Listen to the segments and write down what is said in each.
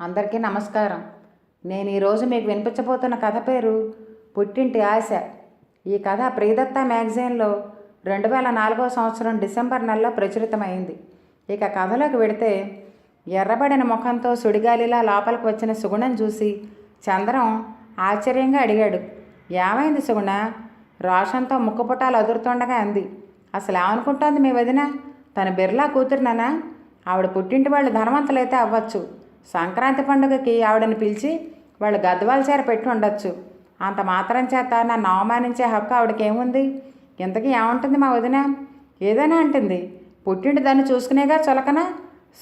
అందరికీ నమస్కారం. నేను ఈరోజు మీకు వినిపించబోతున్న కథ పేరు పుట్టింటి ఆశ. ఈ కథ ప్రియదత్త మ్యాగజైన్లో రెండు వేల నాలుగో సంవత్సరం డిసెంబర్ నెలలో ప్రచురితమైంది. ఇక కథలోకి వెడితే ఎర్రబడిన ముఖంతో సుడిగాలిలా లోపలికి వచ్చిన సుగుణం చూసి చంద్రం ఆశ్చర్యంగా అడిగాడు. ఏమైంది సుగుణ? రోషంతో ముక్కుపుటాలు అదురుతుండగా అంది. అసలు ఏమనుకుంటోంది మీ వదిన? తన బిర్లా కూతురునానా? ఆవిడ పుట్టింటి వాళ్ళు ధనవంతులైతే అవ్వచ్చు. సంక్రాంతి పండుగకి ఆవిడని పిలిచి వాళ్ళు గద్వాల చీర పెట్టి ఉండొచ్చు. అంత మాత్రం చేత నన్ను అవమానించే హక్కు ఆవిడకేముంది? ఇంతకీ ఏముంటుంది మా వదిన? ఏదైనా అంటుంది. పుట్టింటి దాన్ని చూసుకునేగా చులకన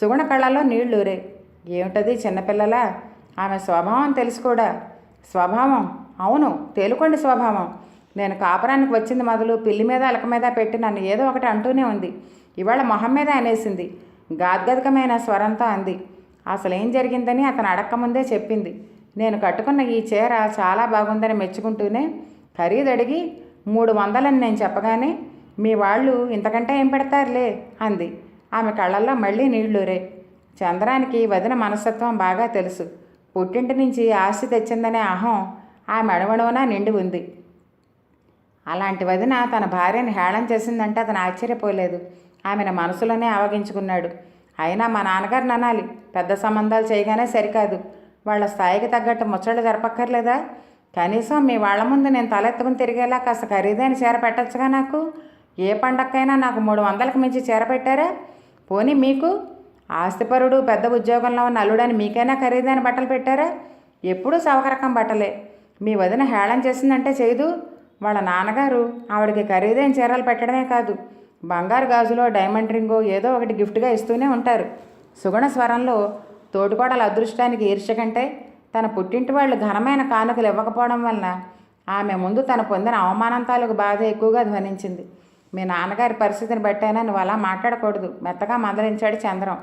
సుగుణ కళ్ళలో నీళ్ళూరే. ఏమిటది చిన్నపిల్లలా? ఆమె స్వభావం తెలుసు కూడా. స్వభావం? అవును తేలుకోండి స్వభావం. నేను కాపురానికి వచ్చింది మొదలు పిల్లి మీద అలక మీద పెట్టి నన్ను ఏదో ఒకటి అంటూనే ఉంది. ఇవాళ మొహం మీద అనేసింది. గాద్గదికమైన స్వరంతో అంది. అసలు ఏం జరిగిందని అతను అడక్కముందే చెప్పింది. నేను కట్టుకున్న ఈ చీర చాలా బాగుందని మెచ్చుకుంటూనే ఖరీదు అడిగి మూడు వందలని నేను చెప్పగానే మీ వాళ్ళు ఇంతకంటే ఏం పెడతారులే అంది. ఆమె కళ్ళల్లో మళ్ళీ నీళ్ళురే చంద్రానికి వదిన మనస్తత్వం బాగా తెలుసు. పుట్టింటి నుంచి ఆస్తి తెచ్చిందనే అహం ఆమె మెడవడవన నిండి ఉంది. అలాంటి వదిన తన భార్యను హేళన చేసిందంటే అతను ఆశ్చర్యపోలేదు. ఆమెను మనసులోనే ఆవగించుకున్నాడు. అయినా మా నాన్నగారిని అనాలి. పెద్ద సంబంధాలు చేయగానే సరికాదు. వాళ్ళ స్థాయికి తగ్గట్టు ముచ్చట్లు జరపక్కర్లేదా? కనీసం మీ వాళ్ళ ముందు నేను తలెత్తుకుని తిరిగేలా కాస్త ఖరీదైన చీర పెట్టచ్చుగా నాకు? ఏ పండక్కైనా నాకు మూడు వందలకు మించి చీర పెట్టారా? పోనీ మీకు? ఆస్తిపరుడు పెద్ద ఉద్యోగంలో ఉన్న అల్లుడని మీకైనా ఖరీదైన బట్టలు పెట్టారా? ఎప్పుడూ సవకరకం బట్టలే. మీ వదిన హేళన చేసిందంటే చేయదు వాళ్ళ నాన్నగారు ఆవిడకి ఖరీదైన చీరలు పెట్టడమే కాదు. బంగారు గాజులో డైమండ్ రింగో ఏదో ఒకటి గిఫ్ట్గా ఇస్తూనే ఉంటారు. సుగుణ స్వరంలో తోటికోడల అదృష్టానికి ఈర్ష్య కంటే తన పుట్టింటి వాళ్ళు ఘనమైన కానుకలు ఇవ్వకపోవడం వలన ఆమె ముందు తను పొందిన అవమానం తాలూకు బాధ ఎక్కువగా ధ్వనించింది. మీ నాన్నగారి పరిస్థితిని బట్టైనా నువ్వు అలా మాట్లాడకూడదు. మెత్తగా మందలించాడు చంద్రం.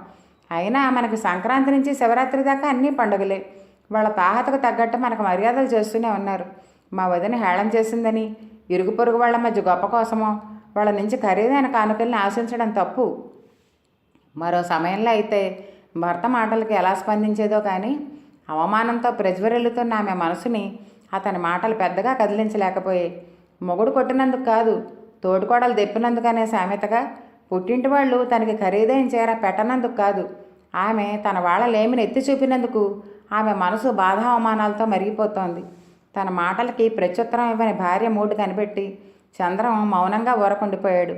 అయినా మనకి సంక్రాంతి నుంచి శివరాత్రి దాకా అన్నీ పండుగలే. వాళ్ళ తాహతకు తగ్గట్టు మనకు మర్యాదలు చేస్తూనే ఉన్నారు. మా వదిన హేళం చేసిందని ఇరుగు పొరుగు వాళ్ళ మధ్య గొప్ప కోసమో వాళ్ళ నుంచి ఖరీదైన కానుకల్ని ఆశించడం తప్పు. మరో సమయంలో అయితే భర్త మాటలకి ఎలా స్పందించేదో కానీ అవమానంతో ప్రజ్వరిల్లుతున్న ఆమె మనసుని అతని మాటలు పెద్దగా కదిలించలేకపోయాయి. మొగుడు కొట్టినందుకు కాదు తోడుకోడలు దెప్పినందుకనే సామెతగా పుట్టింటి వాళ్ళు తనకి ఖరీదైన చీర పెట్టనందుకు కాదు ఆమె తన వాళ్ళలేమిని ఎత్తి చూపినందుకు ఆమె మనసు బాధ అవమానాలతో మరిగిపోతోంది. తన మాటలకి ప్రత్యుత్తరం ఇవ్వని భార్య మూడు కనిపెట్టి చంద్రం మౌనంగా ఊరకుండిపోయాడు.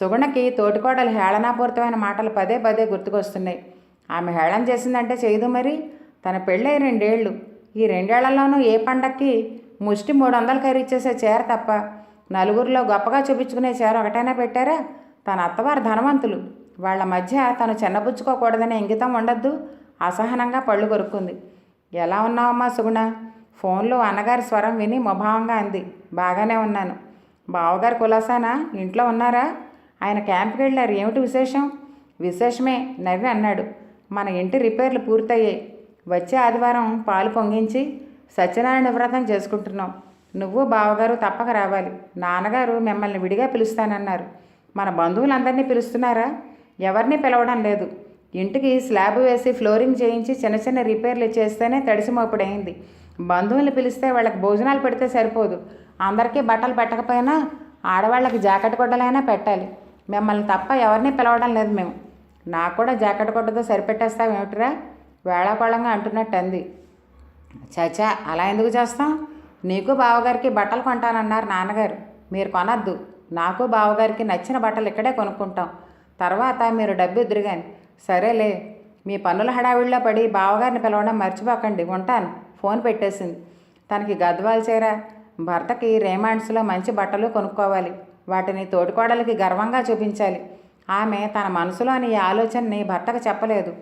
సుగుణకి తోటికోడలు హేళనాపూరితమైన మాటలు పదే పదే గుర్తుకొస్తున్నాయి. ఆమె హేళన చేసిందంటే చేయదు మరి. తన పెళ్ళై రెండేళ్ళు. ఈ రెండేళ్ళలోనూ ఏ పండక్కి ముష్టి మూడు వందలు ఖరీచేసే చీర తప్ప నలుగురిలో గొప్పగా చూపించుకునే చీర ఒకటైనా పెట్టారా? తన అత్తవారు ధనవంతులు. వాళ్ళ మధ్య తను చిన్నపుచ్చుకోకూడదనే ఇంగితం ఉండద్దు. అసహనంగా పళ్ళు కొరుక్కుంది. ఎలా ఉన్నావమ్మా సుగుణ? ఫోన్లో అన్నగారి స్వరం విని ముభావంగా అంది. బాగానే ఉన్నాను. బావగారు కులాసానా? ఇంట్లో ఉన్నారా? ఆయన క్యాంప్కి వెళ్ళారు. ఏమిటి విశేషం? విశేషమే నవ్వి అన్నాడు. మన ఇంటి రిపేర్లు పూర్తయ్యాయి. వచ్చే ఆదివారం పాలు పొంగించి సత్యనారాయణ వ్రతం చేసుకుంటున్నాం. నువ్వు బావగారు తప్పక రావాలి. నాన్నగారు మిమ్మల్ని విడిగా పిలుస్తానన్నారు. మన బంధువులందరినీ పిలుస్తున్నారా? ఎవరిని పిలవడం లేదు. ఇంటికి స్లాబ్ వేసి ఫ్లోరింగ్ చేయించి చిన్న చిన్న రిపేర్లు చేస్తేనే తడిసిమోపుడైంది. బంధువుల్ని పిలిస్తే వాళ్ళకి భోజనాలు పెడితే సరిపోదు. అందరికీ బట్టలు పెట్టకపోయినా ఆడవాళ్ళకి జాకెట్ గుడ్డలైనా పెట్టాలి. మిమ్మల్ని తప్ప ఎవరిని పిలవడం లేదు మేము. నాకు కూడా జాకెట్ గుడ్డతో సరిపెట్టేస్తాం ఏమిటిరా? వేళాకోళంగా అంటున్నట్టు అంది చచా అలా ఎందుకు చేస్తాం? నీకు బావగారికి బట్టలు కొంటానన్నారు నాన్నగారు. మీరు కొనద్దు. నాకు బావగారికి నచ్చిన బట్టలు ఇక్కడే కొనుక్కుంటాం. తర్వాత మీరు డబ్బు ఎదురుగాని. సరేలే మీ పనుల హడావిడిలో పడి బావగారిని పిలవడం మర్చిపోకండి. ఉంటాను. ఫోన్ పెట్టేసింది. తనకి గద్వాలు చేరా? భర్తకి రేమాండ్స్లో మంచి బట్టలు కొనుక్కోవాలి. వాటిని తోటికోడలికి గర్వంగా చూపించాలి. ఆమె తన మనసులోని ఈ ఆలోచనని భర్తకు చెప్పలేదు.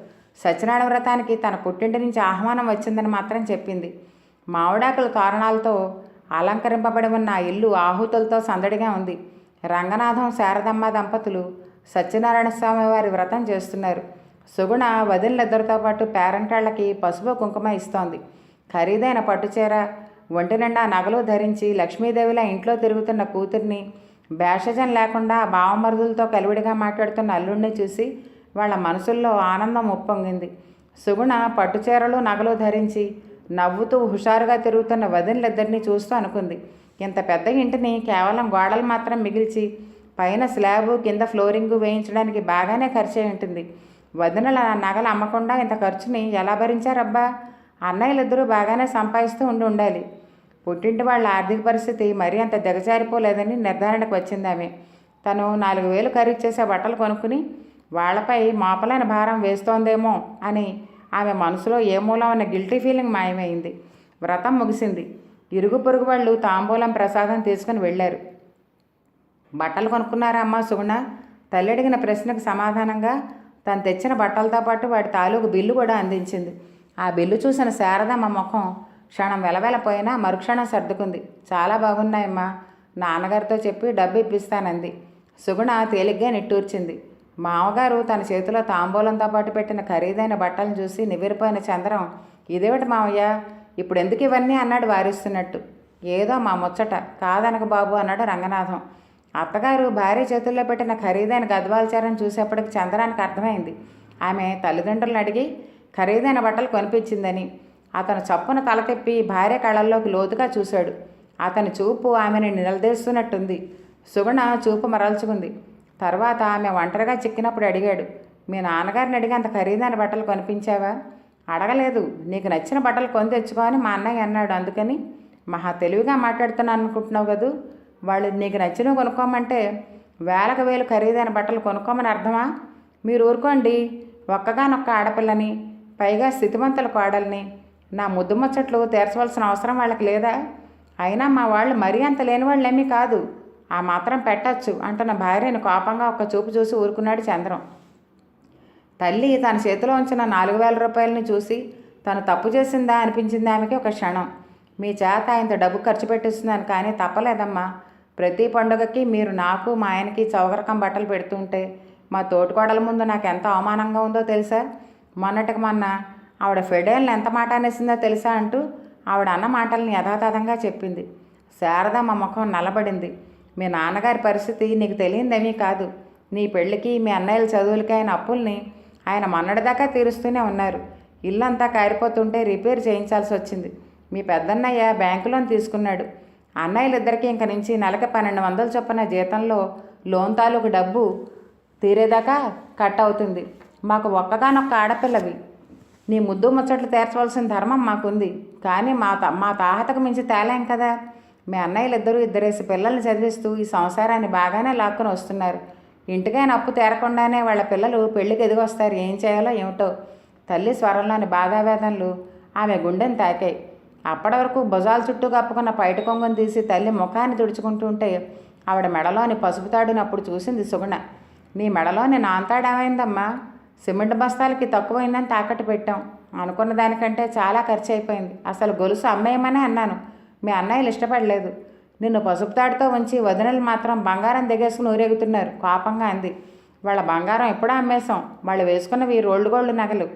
సత్యనారాయణ వ్రతానికి తన పుట్టింటి నుంచి ఆహ్వానం వచ్చిందని మాత్రం చెప్పింది. మావిడాకుల తోరణాలతో అలంకరింపబడి ఉన్న ఇల్లు ఆహుతులతో సందడిగా ఉంది. రంగనాథం శారదమ్మ దంపతులు సత్యనారాయణ స్వామి వారి వ్రతం చేస్తున్నారు. సుగుణ వదిలిద్దరితో పాటు పేరంటాళ్ళకి పసుపు కుంకుమ ఇస్తోంది. ఖరీదైన పట్టుచీర ఒంటినిండా నగలు ధరించి లక్ష్మీదేవిలా ఇంట్లో తిరుగుతున్న కూతుర్ని భేషజం లేకుండా బావమరుదులతో కలివిడిగా మాట్లాడుతున్న అల్లుడిని చూసి వాళ్ళ మనసుల్లో ఆనందం ఉప్పొంగింది. సుగుణ పట్టుచీరలు నగలు ధరించి నవ్వుతూ హుషారుగా తిరుగుతున్న వదినలిద్దరినీ చూస్తూ అనుకుంది. ఇంత పెద్ద ఇంటిని కేవలం గోడలు మాత్రం మిగిల్చి పైన స్లాబు కింద ఫ్లోరింగు వేయించడానికి బాగానే ఖర్చు ఉంటుంది. వదినల నగలు అమ్మకుండా ఇంత ఖర్చుని ఎలా భరించారబ్బా? అన్నయ్యలిద్దరూ బాగానే సంపాదిస్తూ ఉండి ఉండాలి. పుట్టింటి వాళ్ళ ఆర్థిక పరిస్థితి మరీ అంత దిగజారిపోలేదని నిర్ధారణకు వచ్చింది ఆమె. తను నాలుగు వేలు ఖరీదు చేసే బట్టలు కొనుక్కుని వాళ్ళపై మోపలేని భారం వేస్తోందేమో అని ఆమె మనసులో ఏ మూలం ఉన్న గిల్టీ ఫీలింగ్ మాయమైంది. వ్రతం ముగిసింది. ఇరుగు పొరుగు వాళ్ళు తాంబూలం ప్రసాదం తీసుకుని వెళ్ళారు. బట్టలు కొనుక్కున్నారా అమ్మ సుగుణ? తల్లి అడిగిన ప్రశ్నకు సమాధానంగా తను తెచ్చిన బట్టలతో పాటు వాటి తాలూకు బిల్లు కూడా అందించింది. ఆ బిల్లు చూసిన శారదమ్మ ముఖం క్షణం వెలవెలపోయినా మరుక్షణం సర్దుకుంది. చాలా బాగున్నాయమ్మా. నాన్నగారితో చెప్పి డబ్బు ఇప్పిస్తానంది. సుగుణ తేలిగ్గా నిట్టూర్చింది. మామగారు తన చేతిలో తాంబూలంతో పాటు పెట్టిన ఖరీదైన బట్టలను చూసి నివ్వెరపోయిన చంద్రం ఇదేమిటి మావయ్య? ఇప్పుడు ఎందుకు ఇవన్నీ? అన్నాడు వారిస్తున్నట్టు. ఏదో మా ముచ్చట. కాదనక బాబు అన్నాడు రంగనాథం. అత్తగారు భార్య చేతుల్లో పెట్టిన ఖరీదైన గద్వాల్చారం చూసేప్పటికి చంద్రానికి అర్థమైంది. ఆమె తల్లిదండ్రులను అడిగి ఖరీదైన బట్టలు కొనిపించిందని. అతను చప్పున తల తెప్పి భార్య కళ్ళల్లోకి లోతుగా చూశాడు. అతని చూపు ఆమెను నిలదీస్తున్నట్టుంది. సుగుణ చూపు మరల్చుకుంది. తర్వాత ఆమె ఒంటరిగా చిక్కినప్పుడు అడిగాడు మీ నాన్నగారిని అడిగి అంత ఖరీదైన బట్టలు కొనిపించావా? అడగలేదు. నీకు నచ్చిన బట్టలు కొని తెచ్చుకోని మా అన్నయ్య అన్నాడు. అందుకని మహా తెలివిగా మాట్లాడుతున్నాను అనుకుంటున్నావు కదూ? వాళ్ళు నీకు నచ్చినవి కొనుక్కోమంటే వేలకు వేలు ఖరీదైన బట్టలు కొనుక్కోమని అర్థమా? మీరు ఊరుకోండి. ఒక్కగానొక్క ఆడపిల్లని పైగా స్థితిమంతుల కోడల్ని. నా ముద్దు ముచ్చట్లు తీర్చవలసిన అవసరం వాళ్ళకి లేదా? అయినా మా వాళ్ళు మరీ అంత లేని వాళ్ళేమీ కాదు. ఆ మాత్రం పెట్టచ్చు అంటున్న భార్యను కోపంగా ఒక్క చూపు చూసి ఊరుకున్నాడు చంద్రం. తల్లి తన చేతిలో ఉంచిన నాలుగు వేల రూపాయలని చూసి తను తప్పు చేసిందా అనిపించింది ఆమెకి ఒక క్షణం. మీ చేత ఇంత డబ్బు ఖర్చు పెట్టిస్తున్నాను కానీ తప్పలేదమ్మా. ప్రతి పండుగకి మీరు నాకు మా ఆయనకి చౌకరకం బట్టలు పెడుతుంటే మా తోటికోడల ముందు నాకు ఎంత అవమానంగా ఉందో తెలుసా? మొన్నటికి మొన్న ఆవిడ ఫెడేల్ని ఎంత మాట అనేసిందో తెలుసా అంటూ ఆవిడ అన్న మాటల్ని యథాతథంగా చెప్పింది. శారద మా ముఖం నల్లబడింది మీ నాన్నగారి పరిస్థితి నీకు తెలియదేమీ కాదు. నీ పెళ్ళికి మీ అన్నయ్యల చదువులకి ఆయన అప్పుల్ని ఆయన మొన్నటిదాకా తీరుస్తూనే ఉన్నారు. ఇల్లంతా కారిపోతుంటే రిపేర్ చేయించాల్సి వచ్చింది. మీ పెద్దన్నయ్య బ్యాంకు లోన్ తీసుకున్నాడు. అన్నయ్యలిద్దరికీ ఇంక నుంచి నెలకి పన్నెండు వందల చొప్పున జీతంలో లోన్ తాలూకు డబ్బు తీరేదాకా కట్ అవుతుంది. మాకు ఒక్కగానొక్క ఆడపిల్లవి. నీ ముద్దు ముచ్చట్లు తీర్చవలసిన ధర్మం మాకుంది. కానీ మా త మా తాహతకు మించి తేలేం కదా? మీ అన్నయ్యలు ఇద్దరు ఇద్దరేసి పిల్లల్ని చదివిస్తూ ఈ సంసారాన్ని బాగానే లాక్కుని వస్తున్నారు. ఇంటికైనా అప్పు తీరకుండానే వాళ్ళ పిల్లలు పెళ్ళికి ఎదిగొస్తారు ఏం చేయాలో ఏమిటో. తల్లి స్వరంలోని బాధావేదనలు ఆమె గుండెని తాకాయి. అప్పటి వరకు భుజాల చుట్టూ కప్పుకున్న పైట కొంగుని తీసి తల్లి ముఖాన్ని తుడుచుకుంటుంటే ఆవిడ మెడలోని పసుపు తాడినప్పుడు చూసింది సుగుణ. నీ మెడలోని నాంతాడేమైందమ్మా సిమెంట్ బస్తాలకి తక్కువైందని తాకట్టు పెట్టాం. అనుకున్న దానికంటే చాలా ఖర్చు అయిపోయింది అసలు గొలుసు అమ్మేయమనే అన్నాను. మీ అన్నయ్యలు ఇష్టపడలేదు. నిన్ను పసుపు తాడుతో ఉంచి వదినలు మాత్రం బంగారం దిగేసుకుని ఊరేగుతున్నారు. కోపంగా అంది. వాళ్ళ బంగారం ఎప్పుడూ అమ్మేశాం. వాళ్ళు వేసుకున్నవి రోల్డ్ గోల్డ్ నగలు.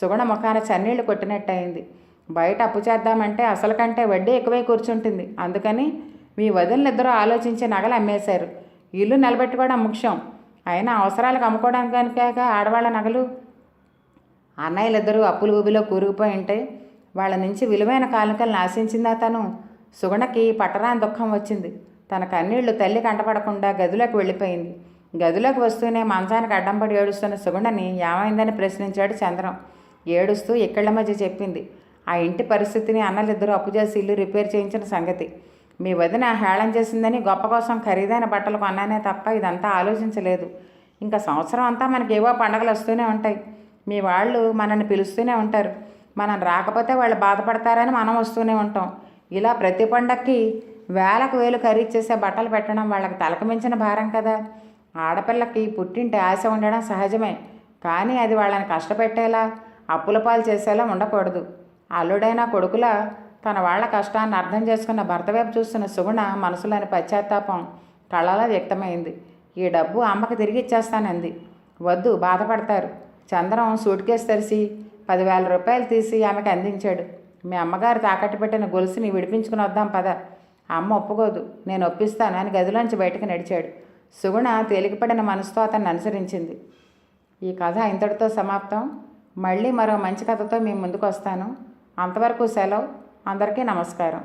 సుగుణ ముఖాన చన్నీళ్ళు కొట్టినట్టు అయింది బయట అప్పు చేద్దామంటే అసలు కంటే వడ్డీ ఎక్కువై కూర్చుంటుంది. అందుకని మీ వదినలిద్దరూ ఆలోచించి నగలు అమ్మేశారు. ఇల్లు నిలబెట్టుకోవడం ముఖ్యం. అయినా అవసరాలకు అమ్ముకోవడానికి కనుక ఆడవాళ్ళ నగలు? అన్నయ్యలిద్దరూ అప్పులు ఊబిలో కూరుకుపోయి ఉంటే వాళ్ళ నుంచి విలువైన కానుకలను ఆశించిందా తను? సుగుణకి పట్టరాని దుఃఖం వచ్చింది. తన కన్నీళ్ళు తల్లి కంటపడకుండా గదిలోకి వెళ్ళిపోయింది. గదిలోకి వస్తూనే మంచానికి అడ్డం పడి ఏడుస్తున్న సుగుణని ఏమైందని ప్రశ్నించాడు చంద్రం. ఏడుస్తూ ఇక్కళ్ళ మధ్య చెప్పింది. ఆ ఇంటి పరిస్థితిని అన్నలిద్దరూ అప్పు చేసి ఇల్లు రిపేర్ చేయించిన సంగతి. మీ వదిన హేళం చేసిందని గొప్ప కోసం ఖరీదైన బట్టలు కొన్నానే తప్ప ఇదంతా ఆలోచించలేదు. ఇంకా సంవత్సరం అంతా మనకి ఏవో పండగలు వస్తూనే ఉంటాయి. మీ వాళ్ళు మనల్ని పిలుస్తూనే ఉంటారు. మనం రాకపోతే వాళ్ళు బాధపడతారని మనం వస్తూనే ఉంటాం. ఇలా ప్రతి పండక్కి వేలకు వేలు ఖరీదు చేసే బట్టలు పెట్టడం వాళ్ళకి తలకు మించిన భారం కదా. ఆడపిల్లకి పుట్టింటి ఆశ ఉండడం సహజమే. కానీ అది వాళ్ళని కష్టపెట్టేలా అప్పుల పాలు చేసేలా ఉండకూడదు. అల్లుడైన కొడుకులా తన వాళ్ళ కష్టాన్ని అర్థం చేసుకున్న భర్త వైపు చూస్తున్న సుగుణ మనసులోని పశ్చాత్తాపం కళలా వ్యక్తమైంది. ఈ డబ్బు అమ్మకి తిరిగి ఇచ్చేస్తానంది. వద్దు బాధపడతారు. చంద్రం సూట్ కేసు తెరిచి పదివేల రూపాయలు తీసి ఆమెకు అందించాడు. మీ అమ్మగారు తాకట్టు పెట్టిన గొలుసుని విడిపించుకుని వద్దాం పద. అమ్మ ఒప్పుకోదు. నేను ఒప్పిస్తాను అని గదిలోంచి బయటకు నడిచాడు. సుగుణ తేలికపడిన మనసుతో అతన్ని అనుసరించింది. ఈ కథ ఇంతటితో సమాప్తం. మళ్ళీ మరో మంచి కథతో మీ ముందుకు వస్తాను. అంతవరకు సెలవు. అందరికీ నమస్కారం.